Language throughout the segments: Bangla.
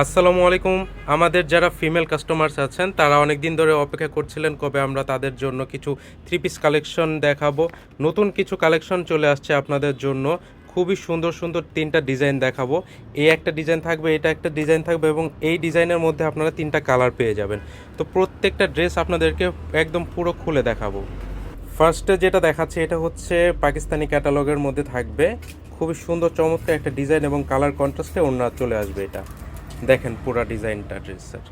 আসসালামু আলাইকুম। আমাদের যারা ফিমেল কাস্টমার্স আছেন, তারা অনেক দিন ধরে অপেক্ষা করছিলেন কবে আমরা তাদের জন্য কিছু থ্রি পিস কালেকশন দেখাবো। নতুন কিছু কালেকশন চলে আসছে আপনাদের জন্য। খুবই সুন্দর সুন্দর তিনটা ডিজাইন দেখাবো। এই একটা ডিজাইন থাকবে, এটা একটা ডিজাইন থাকবে এবং এই ডিজাইনের মধ্যে আপনারা তিনটা কালার পেয়ে যাবেন। তো প্রত্যেকটা ড্রেস আপনাদেরকে একদম পুরো খুলে দেখাবো। ফার্স্টে যেটা দেখাচ্ছে, এটা হচ্ছে পাকিস্তানি ক্যাটালগের মধ্যে থাকবে। খুবই সুন্দর, চমৎকার একটা ডিজাইন এবং কালার কন্ট্রাস্টে অন্য চলে আসবে এটা। দেখেন পুরা ডিজাইনটা ড্রেসের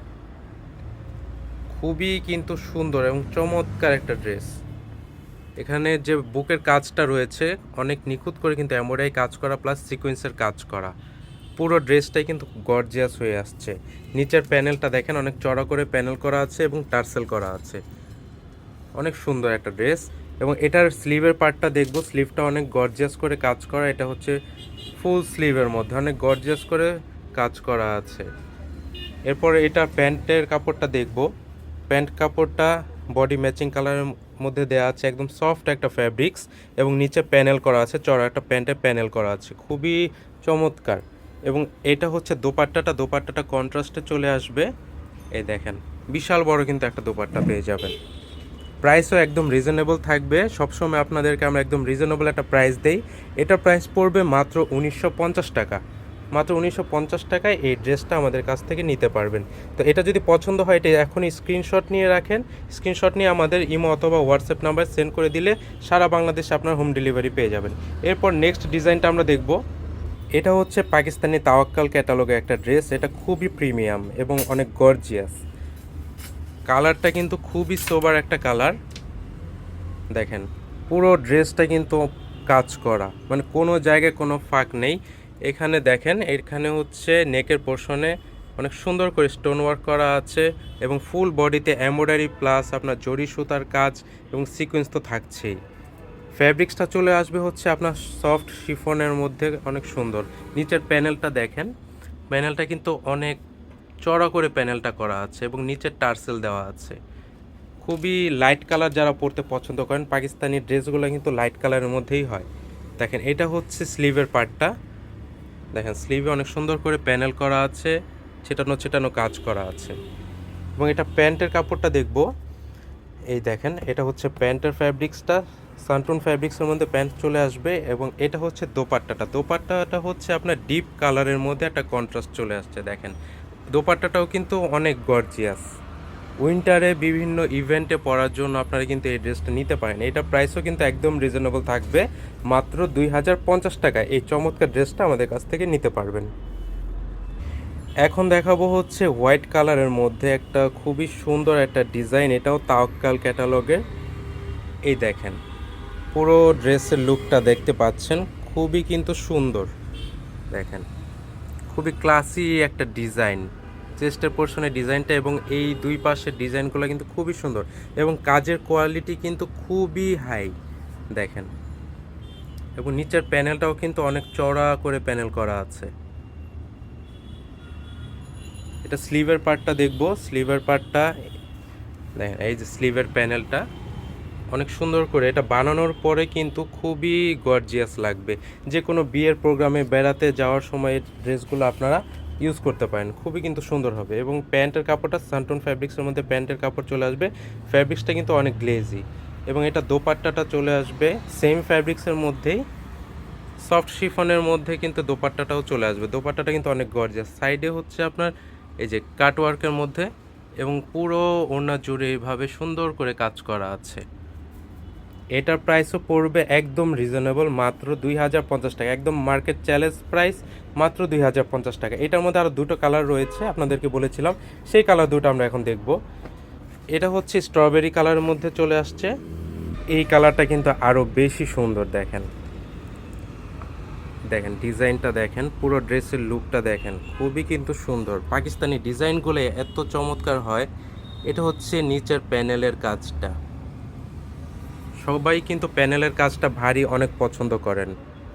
খুবই কিন্তু সুন্দর এবং চমৎকার একটা ড্রেস এখানে যে বুকের কাজটা রয়েছে, অনেক নিখুঁত করে কিন্তু এমব্রয়ডারি কাজ করা প্লাস সিকোয়েন্সের কাজ করা। পুরো ড্রেসটাই কিন্তু গর্জিয়াস হয়ে আসছে। নিচের প্যানেলটা দেখেন, অনেক চড়া করে প্যানেল করা আছে এবং টার্সেল করা আছে। অনেক সুন্দর একটা ড্রেস এবং এটার স্লিভের পার্টটা দেখব। স্লিভটা অনেক গর্জিয়াস করে কাজ করা। এটা হচ্ছে ফুল স্লিভের মধ্যে। অনেক গর্জিয়াস করে কাজ করা আছে। এরপর এটা প্যান্টের কাপড়টা দেখব। প্যান্ট কাপড়টা বডি ম্যাচিং কালারের মধ্যে দেওয়া আছে, একদম সফট একটা ফ্যাব্রিক্স এবং নিচে প্যানেল করা আছে, চড়া একটা প্যান্টে প্যানেল করা আছে, খুবই চমৎকার। এবং এটা হচ্ছে দোপাট্টাটা দোপাট্টাটা কন্ট্রাস্টে চলে আসবে। এই দেখেন, বিশাল বড় কিন্তু একটা দোপাট্টা পেয়ে যাবেন। প্রাইসও একদম রিজনেবল থাকবে। সবসময় আপনাদেরকে আমরা একদম রিজনেবল একটা প্রাইস দেই। এটা প্রাইস পড়বে মাত্র উনিশশো পঞ্চাশ টাকা। মাত্র উনিশশো পঞ্চাশ টাকায় এই ড্রেসটা আমাদের কাছ থেকে নিতে পারবেন। তো এটা যদি পছন্দ হয়, এটা এখনই স্ক্রিনশট নিয়ে রাখেন। স্ক্রিনশট নিয়ে আমাদের ইমো অথবা হোয়াটসঅ্যাপ নাম্বার সেন্ড করে দিলে সারা বাংলাদেশে আপনার হোম ডেলিভারি পেয়ে যাবেন। এরপর নেক্সট ডিজাইনটা আমরা দেখব। এটা হচ্ছে পাকিস্তানি তাওয়াক্কাল ক্যাটালগে একটা ড্রেস এটা খুবই প্রিমিয়াম এবং অনেক গর্জিয়াস কালারটা কিন্তু খুবই সোবার একটা কালার। দেখেন, পুরো ড্রেসটা কিন্তু কাজ করা। মানে কোনো জায়গায় কোনো ফাঁক নেই। এখানে দেখেন, এখানে হচ্ছে নেকের পোর্শনে অনেক সুন্দর করে স্টোন ওয়ার্ক করা আছে এবং ফুল বডিতে এমব্রয়ডারি প্লাস আপনার জরি সুতার কাজ এবং সিকোয়েন্স তো থাকছেই। ফ্যাব্রিক্সটা চলে আসবে হচ্ছে আপনার সফট শিফনের মধ্যে, অনেক সুন্দর। নিচের প্যানেলটা দেখেন প্যানেলটা কিন্তু অনেক চড়া করে প্যানেলটা করা আছে এবং নিচের টার্সেল দেওয়া আছে। খুবই লাইট কালার যারা পরতে পছন্দ করেন, পাকিস্তানি ড্রেসগুলো কিন্তু লাইট কালারের মধ্যেই হয়। দেখেন, এটা হচ্ছে স্লিভের পার্টটা দেখেন স্লিভে অনেক সুন্দর করে প্যানেল করা আছে, ছেটানো ছেটানো কাজ করা আছে। এবং এটা প্যান্টের কাপড়টা দেখব। এই দেখেন, এটা হচ্ছে প্যান্টের ফ্যাব্রিক্সটা সানটুন ফ্যাব্রিক্সের মধ্যে প্যান্ট চলে আসবে এবং এটা হচ্ছে দোপাট্টাটা। দোপাট্টাটা হচ্ছে আপনার ডিপ কালারের মধ্যে একটা কন্ট্রাস্ট চলে আসছে, দেখেন। দোপাট্টাটাও কিন্তু অনেক গর্জিয়াস উইন্টারে বিভিন্ন ইভেন্টে পরার জন্য আপনারা কিন্তু এই ড্রেসটা নিতে পারেন। এটা প্রাইসও কিন্তু একদম রিজনেবল থাকবে, মাত্র দুই হাজার পঞ্চাশ টাকা এই চমৎকার ড্রেসটা আমাদের কাছ থেকে নিতে পারবেন। এখন দেখাবো হচ্ছে হোয়াইট কালারের মধ্যে একটা খুবই সুন্দর একটা ডিজাইন, এটাও তাওকাল ক্যাটালগের এই দেখেন, পুরো ড্রেসের লুকটা দেখতে পাচ্ছেন, খুবই কিন্তু সুন্দর। দেখেন, খুবই ক্লাসি একটা ডিজাইন। চেস্টের পোর্শনের ডিজাইনটা এবং এই দুই পাশের ডিজাইনগুলো কিন্তু খুবই সুন্দর এবং কাজের কোয়ালিটি কিন্তু খুবই হাই দেখেন। এবং নিচের প্যানেলটাও কিন্তু অনেক চড়া করে প্যানেল করা আছে। এটা স্লিভের পার্টটা দেখব স্লিভের পার্টটা দেখেন, এই যে স্লিভের প্যানেলটা অনেক সুন্দর করে এটা বানানোর পরে কিন্তু খুবই গর্জিয়াস লাগবে। যে কোনো বিয়ের প্রোগ্রামে বেড়াতে যাওয়ার সময় ড্রেসগুলো আপনারা ইউজ করতে পারেন। খুবই কিন্তু সুন্দর হবে। এবং প্যান্টের কাপড়টা সানটন ফ্যাব্রিক্সের মধ্যে প্যান্টের কাপড় চলে আসবে। ফ্যাব্রিক্সটা কিন্তু অনেক গ্লেজি এবং এটা দোপাট্টাটা চলে আসবে। সেম ফ্যাব্রিক্সের মধ্যেই সফট শিফনের মধ্যে কিন্তু দোপাট্টাটাও চলে আসবে। দোপাট্টাটা কিন্তু অনেক গর্জিয়াস সাইডে হচ্ছে আপনার এই যে কাটওয়ার্কের মধ্যে এবং পুরো ওড়না জুড়ে এইভাবে সুন্দর করে কাজ করা আছে। এটার প্রাইসও পড়বে একদম রিজনেবল মাত্র দুই হাজার পঞ্চাশ টাকা। একদম মার্কেট চ্যালেঞ্জ প্রাইস মাত্র দুই হাজার পঞ্চাশ টাকা। এটার মধ্যে আরও দুটো কালার রয়েছে, আপনাদেরকে বলেছিলাম। সেই কালার দুটো আমরা এখন দেখব। এটা হচ্ছে স্ট্রবেরি কালারের মধ্যে চলে আসছে। এই কালারটা কিন্তু আরও বেশি সুন্দর দেখেন। দেখেন, ডিজাইনটা দেখেন, পুরো ড্রেসের লুকটা দেখেন। খুবই কিন্তু সুন্দর। পাকিস্তানি ডিজাইনগুলো এত চমৎকার হয়। এটা হচ্ছে নিচের প্যানেলের কাজটা। সবাই কিন্তু প্যানেলের কাজটা ভারী অনেক পছন্দ করেন।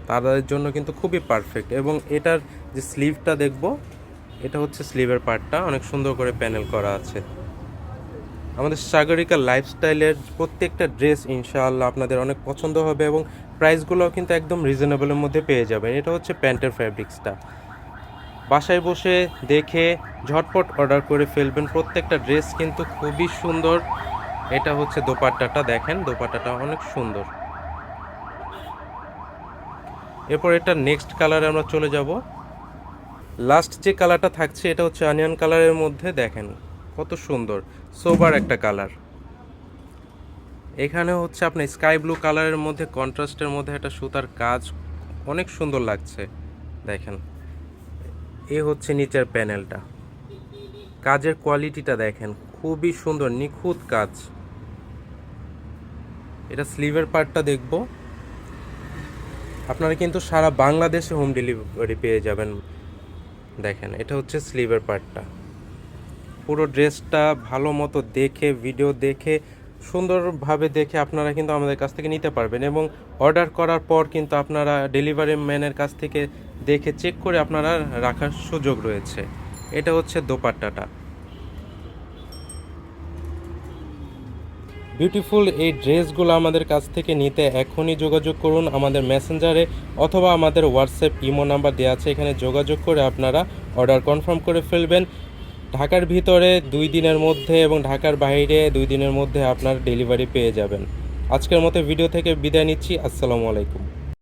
তাদের জন্য কিন্তু খুবই পারফেক্ট এবং এটার যে স্লিভটা দেখব, এটা হচ্ছে স্লিভের পার্টটা অনেক সুন্দর করে প্যানেল করা আছে। আমাদের সাগরিকা লাইফস্টাইলের প্রত্যেকটা ড্রেস ইনশাআল্লাহ আপনাদের অনেক পছন্দ হবে এবং প্রাইসগুলোও কিন্তু একদম রিজনেবলের মধ্যে পেয়ে যাবেন। এটা হচ্ছে প্যান্টের ফ্যাব্রিক্সটা বাসায় বসে দেখে ঝটপট অর্ডার করে ফেলবেন। প্রত্যেকটা ড্রেস কিন্তু খুবই সুন্দর। এটা হচ্ছে দোপাট্টাটা, দেখেন দোপাট্টাটা অনেক সুন্দর। এরপর এটা নেক্সট কালারে আমরা চলে যাব। লাস্ট যে কালারটা থাকছে, এটা হচ্ছে অনিয়ন কালারের মধ্যে, দেখেন কত সুন্দর, সোবার একটা কালার। এখানে হচ্ছে আপনার স্কাই ব্লু কালারের মধ্যে, কন্ট্রাস্টের মধ্যে একটা সুতার কাজ অনেক সুন্দর লাগছে, দেখেন। এ হচ্ছে নিচের প্যানেলটা। কাজের কোয়ালিটিটা দেখেন খুবই সুন্দর, নিখুঁত কাজ। এটা স্লিভের পার্টটা দেখব। আপনারা কিন্তু সারা বাংলাদেশে হোম ডেলিভারি পেয়ে যাবেন। দেখেন, এটা হচ্ছে স্লিভের পার্টটা। পুরো ড্রেসটা ভালো মতো দেখে, ভিডিও দেখে, সুন্দরভাবে দেখে আপনারা কিন্তু আমাদের কাছ থেকে নিতে পারবেন এবং অর্ডার করার পর কিন্তু আপনারা ডেলিভারি ম্যানের কাছ থেকে দেখে, চেক করে আপনারা রাখার সুযোগ রয়েছে। এটা হচ্ছে দোপাট্টাটা। বিউটিফুল এই ড্রেসগুলো আমাদের কাছ থেকে নিতে এখনই যোগাযোগ করুন আমাদের মেসেঞ্জারে অথবা আমাদের হোয়াটসঅ্যাপ ইমো নাম্বার দেওয়া আছে, এখানে যোগাযোগ করে আপনারা অর্ডার কনফার্ম করে ফেলবেন। ঢাকার ভিতরে দুই দিনের মধ্যে এবং ঢাকার বাইরে দুই দিনের মধ্যে আপনার ডেলিভারি পেয়ে যাবেন। আজকের মতো ভিডিও থেকে বিদায় নিচ্ছি, আসসালামু আলাইকুম।